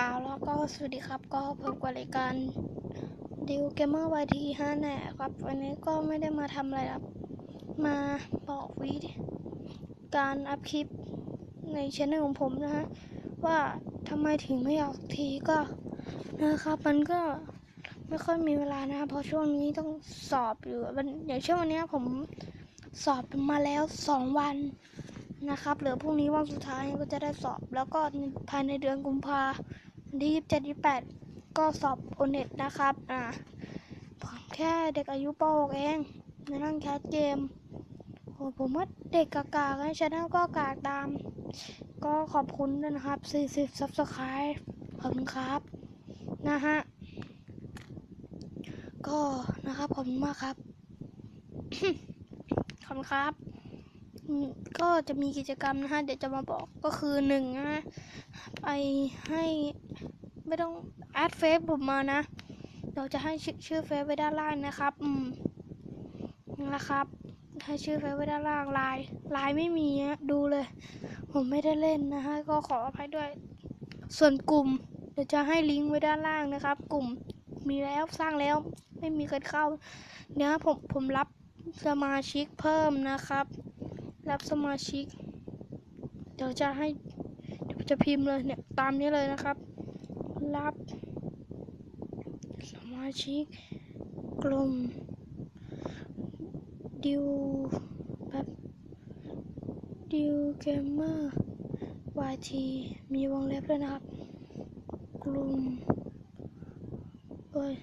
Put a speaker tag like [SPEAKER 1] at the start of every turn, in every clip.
[SPEAKER 1] เอาแล้วก็สวัสดีครับก็พบกับรายการดิวเกมเมอร์วทีห้าแน่ครับ วันนี้ก็ไม่ได้มาทำอะไรครับ มาบอกวิธีการอัพคลิปในช่องของผมนะฮะ ว่าทำไมถึงไม่ออกสักทีก็นะครับ มันก็ไม่ค่อยมีเวลานะเพราะช่วงนี้ต้องสอบอยู่วันอย่างเช่นวันนี้ผมสอบมาแล้วสองวันนะครับเหลือพรุ่งนี้วันสุดท้ายก็จะได้สอบ แล้วก็ภายในเดือนกุมภา วันที่ยี่สิบเจ็ดยี่แปดก็สอบโอเน็ตนะครับ อ่าผมแค่เด็กอายุป .6 เองในนั่งแคสเกมโอ้ผมว่าเด็กกากาให้ชาแนลก็กากตาม ก็ขอบคุณด้วยนะครับ 40 subscribe ขอบคุณครับ นะฮะ ก็นะครับ ขอบคุณมากครับ ขอบคุณครับ ก็จะมีกิจกรรมนะฮะเดี๋ยวจะมาบอกก็คือหนึ่งนะฮะไปให้ไม่ต้องแอดเฟซผมมานะเราจะให้ชื่อเฟซไว้ด้านล่างนะครับ อืมนะครับ ให้ชื่อเฟซไว้ด้านล่างไลน์ไลน์ไม่มีฮะดูเลย ผมไม่ได้เล่นนะฮะก็ขออภัยด้วย ส่วนกลุ่มเดี๋ยวจะให้ลิงก์ไว้ด้านล่างนะครับ กลุ่มมีแล้วสร้างแล้วไม่มีใครเข้า เดี๋ยวผมผมรับสมาชิกเพิ่มนะครับ รับสมาชิก เดี๋ยวจะให้เดี๋ยวจะพิมพ์เลยเนี่ยตามนี้เลยนะครับ รับ สมาชิก กลุ่มดิวแบบดิวเกมเมอร์วายทีมีวงเล็บด้วยนะครับ กลุ่มเอ้ย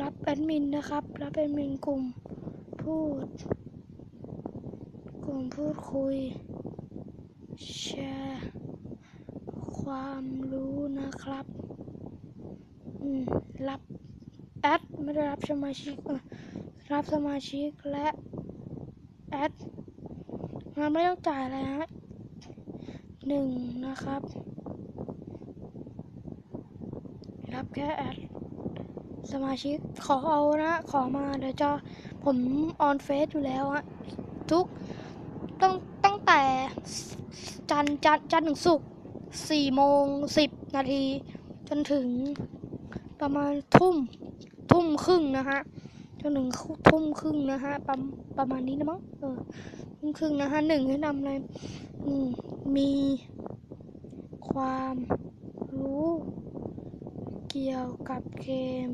[SPEAKER 1] รับแอดมินนะครับ รับแอดมินกลุ่มพูด ลุ่มพูดคุย แชร์ความรู้นะครับรับแอดไม่ได้รับสมาชิกรับสมาชิกและแอดงานไม่ต้องจ่ายอะไรฮะหนึ่งนะครับ รับแค่แอดสมาชิกขอเอานะ ขอมาเดี๋ยวจะผมออนเฟซอยู่แล้วอะทุก ตั้งตั้งแต่จันจันจันถึงศุกร์สี่โมงสิบนาที จนถึงประมาณทุ่มทุ่มครึ่งนะฮะจนถึงทุ่มครึ่งนะฮะประประมาณนี้นะมั้งเออทุ่มครึ่งนะฮะหนึ่งให้นำอะไรอืมมีความรู้เกี่ยวกับเกม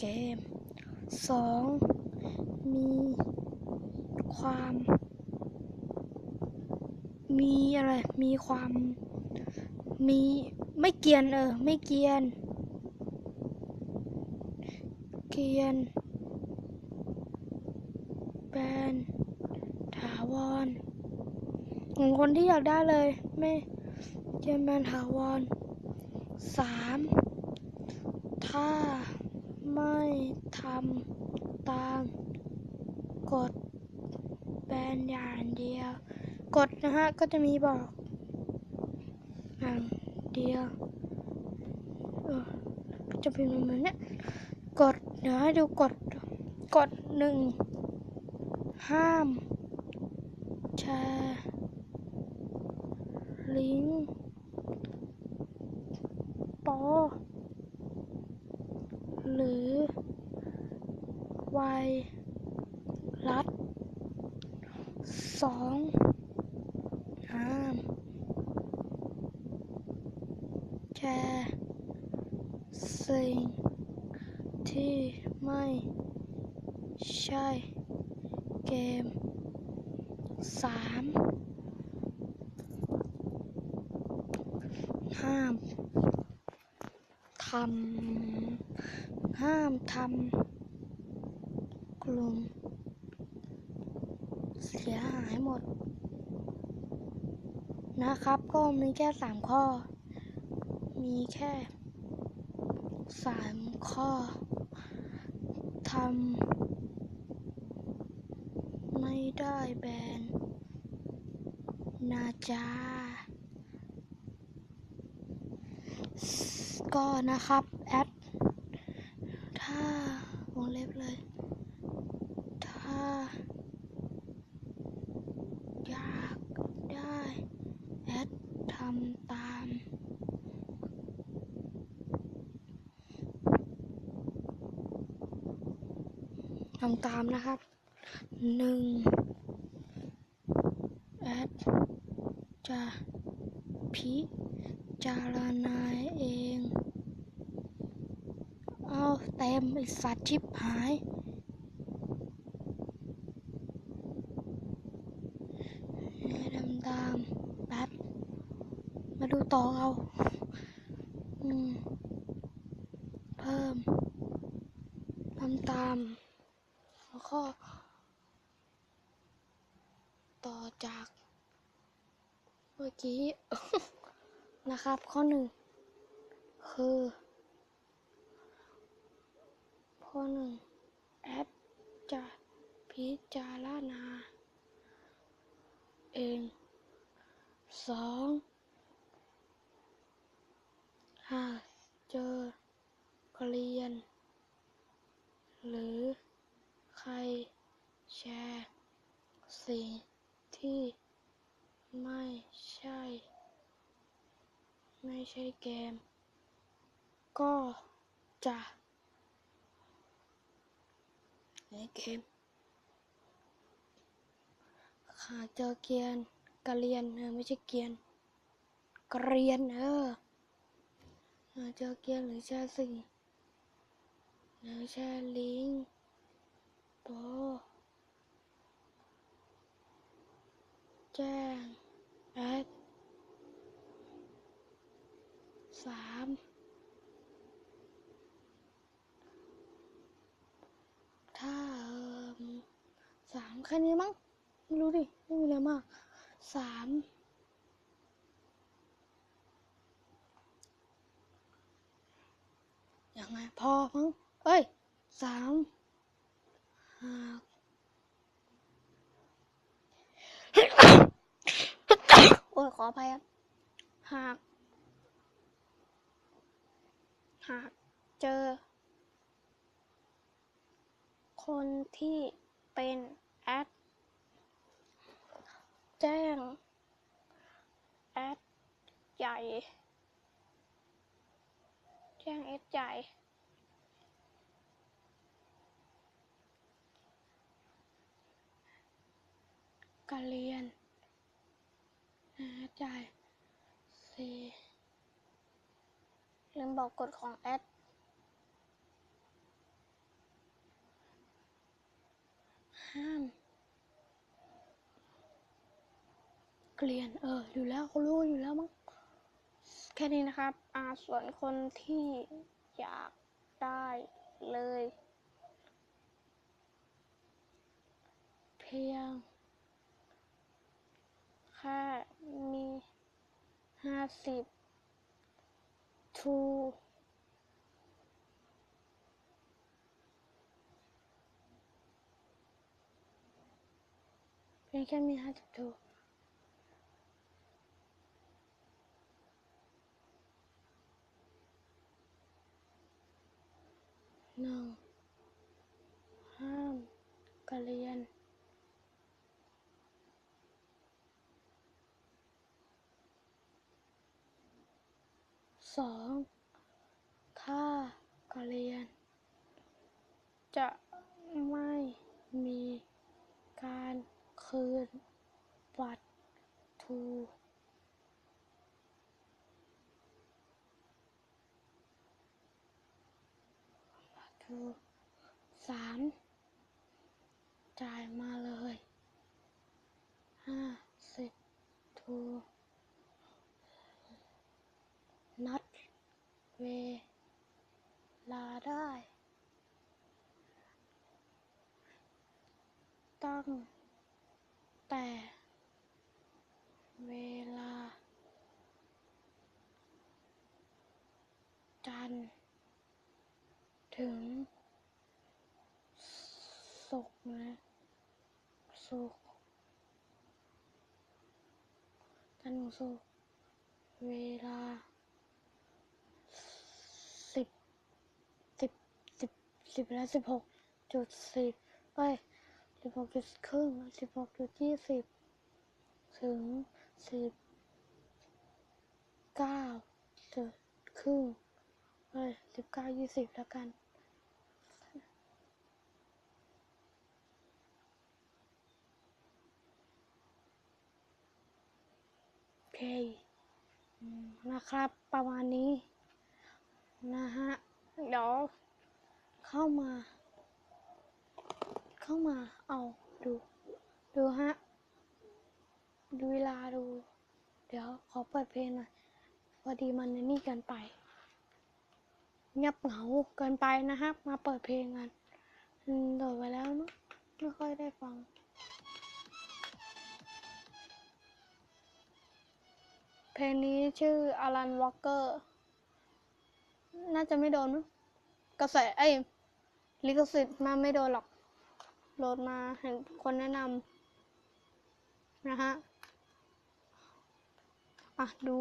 [SPEAKER 1] เกมสอง มีความ มีอะไร มีความ มีไม่เกียนเออ ไม่เกียน เกียน แบน ถาวรของคนที่อยากได้เลย ไม่เกียนแบนถาวรสามถ้า ไม่ทำตามกฎแบนอย่างเดียว กฎนะฮะ ก็จะมีบอกอย่างเดียวจะเป็นเหมือนเนี้ยกฎเดี๋ยวให้ดูกฎกฎหนึ่งห้ามแชร์ลิงก์โป หรือ ไวรัสสองห้ามแชร์สิ่งที่ไม่ใช่เกมสามห้าม ทำห้ามทำกลุ่ม เสียหายหมด นะครับ ก็มีแค่สามข้อ มีแค่สามข้อทำไม่ได้แบนนะจ๊ะ ก็นะครับแอดถ้าวงเล็บเลย ถ้า อยากได้แอดทำตาม ทำตามนะครับหนึ่ง มไอสัตว์ชิบหายให้ทำแป๊บ มาดูต่อเอาอืมเพิ่มทำตาม แล้วก็ ต่อจาก เมื่อกี้ นะครับ ข้อหนึ่งคือ ข้อหนึ่งแอดจะพิจารณา เองสองหากเจอกเรียน หรือใครแชร์สิ่งที่ไม่ใช่ ไม่ใช่เกม ก็จะ ในเกมหากเจอเกียนกะเรียนเออไม่ใช่เกียนกระเรียนเออหากเจอเกียนหรือช่สิ่งหรือช่ลิงโปแจ้งแอดสามถ้าเออสามแค่นี้มั้ง ไม่รู้ดิ ไม่มีอะไรมากสามยังไง พอมั้ง เอ้ยสามหากโอ้ยขออภัยครับหาก หากเจอ คนที่เป็น แอดแจ้งแอดใหญ่ แจ้งแอดใหญ่กะเรียนแอดใหญ่สี่ลืมบอกกฎของแอดห้าม เกลียน เออ อยู่แล้วเขารู้อยู่แล้วมั้ง แค่นี้นะครับ อ่า ส่วนคนที่อยากได้เลย เพียง แค่มีห้าสิบทูเพียงแค่มีห้าสิบทู หนึ่งห้ามกะเรียนสองถ้ากะเรียน จะไม่มีการคืนบัตรทู บัตรทูสามจ่ายมาเลยห้าสิบทูนัดเวลาได้ ตั้งแต่เวลา จันทร์ถึง ศุกร์นะศุกร์จันทร์ถึงศุกร์เวลาสิบสิบสิบสิบและสิบหกจุดสิบเอ้ยสิบหกจุดครึ่งสิบหกจุดยี่สิบถึงสิบเก้าจุดครึ่งเอ้ยสิบเก้ายี่สิบแล้วกัน เคอืมนะครับ ประมาณนี้นะฮะเดี๋ยวเข้ามา เข้ามาเอาดูดูฮะดูเวลาดู เดี๋ยวขอเปิดเพลงหน่อยพอดีมันนี่เกินไปเงียบเหงาเกินไปนะฮะมาเปิดเพลงกันโดดไปแล้ว เพลงนี้ชื่ออารันวอลเกอร์ น่าจะไม่โดนกระแสไอ้ลิขสิทธิ์มาไม่โดนหรอก โหลดมาเห็นคนแนะนำนะฮะ อะ ดู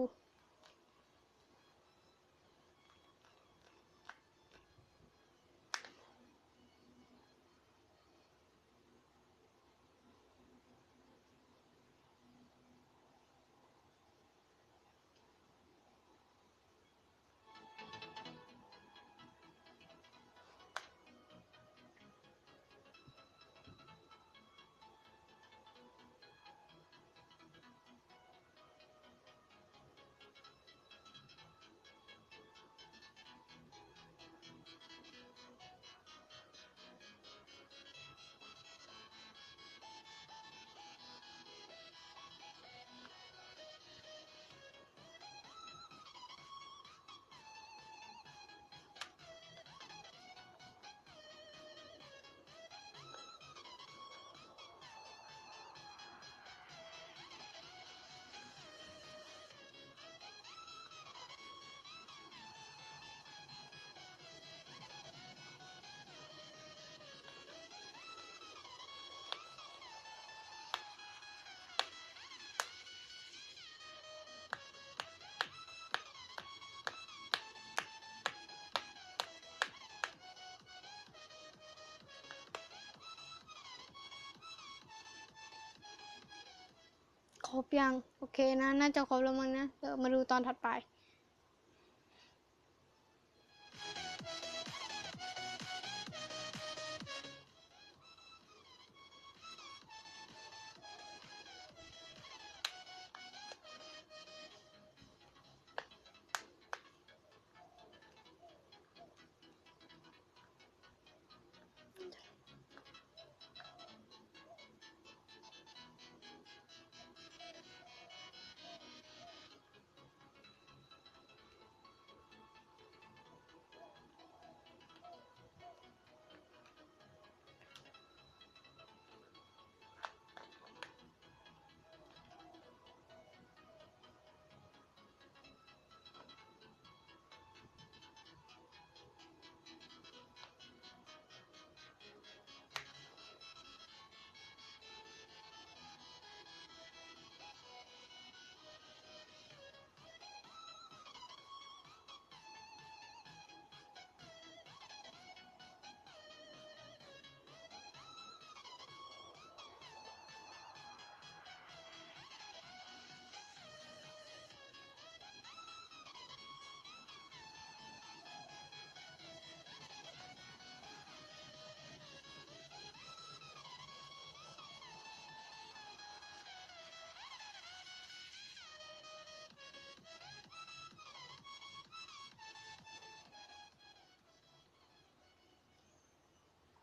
[SPEAKER 1] ครบยัง โอเคนะ น่าจะครบแล้วมั้งนะเดี๋ยวมาดูตอนถัดไป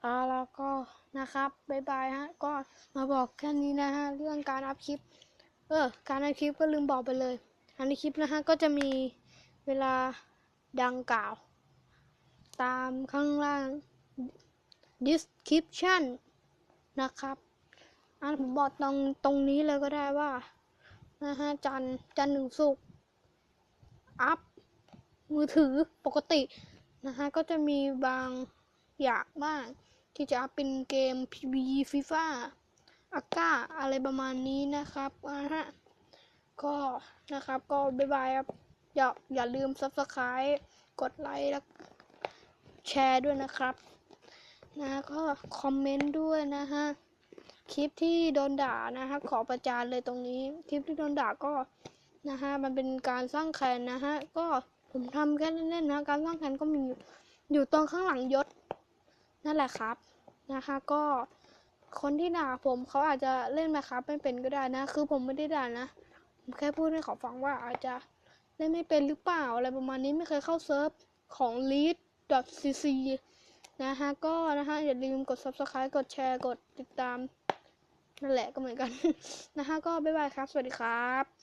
[SPEAKER 1] อ่าแล้วก็นะครับบายบายฮะก็มาบอกแค่นี้นะฮะเรื่องการอัพคลิป เออการอัพคลิปก็ลืมบอกไปเลยอันในคลิปนะฮะก็จะมีเวลาดังกล่าว ตามข้างล่าง description นะครับอันผมบอกตรงตรงนี้เลยก็ได้ว่านะฮะจันจันทร์ถึงศุกอัพมือถือปกตินะฮะก็จะมีบางอย่างบ้าง ที่จะเป็นเกม PB FIFA อาก้าอะไรประมาณนี้นะครับนะฮะก็นะครับก็บ๊ายบายครับอย่าอย่าลืม Subscribe กดไลค์แล้วแชร์ด้วยนะครับ นะก็คอมเมนต์ด้วยนะฮะคลิปที่โดนด่านะฮะขอประจานเลยตรงนี้ คลิปที่โดนด่าก็นะฮะมันเป็นการสร้างแคนนะฮะก็ผมทำแค่เล่นๆนะการสร้างแคนก็มีอยู่อยู่ตรงข้างหลังยศ นั่นแหละครับนะคะ ก็คนที่ด่าผมเขาอาจจะเล่นมาครับไม่เป็นก็ได้นะ คือผมไม่ได้ด่านะผมแค่พูดให้เขาฟังว่าอาจจะเล่นไม่เป็นหรือเปล่าอะไรประมาณนี้ไม่เคยเข้าเซิร์ฟของ lead.cc นะฮะก็นะฮะอย่าลืมกด subscribe กดแชร์กดติดตามนั่นแหละก็เหมือนกัน นะฮะก็บ๊ายบายครับ สวัสดีครับ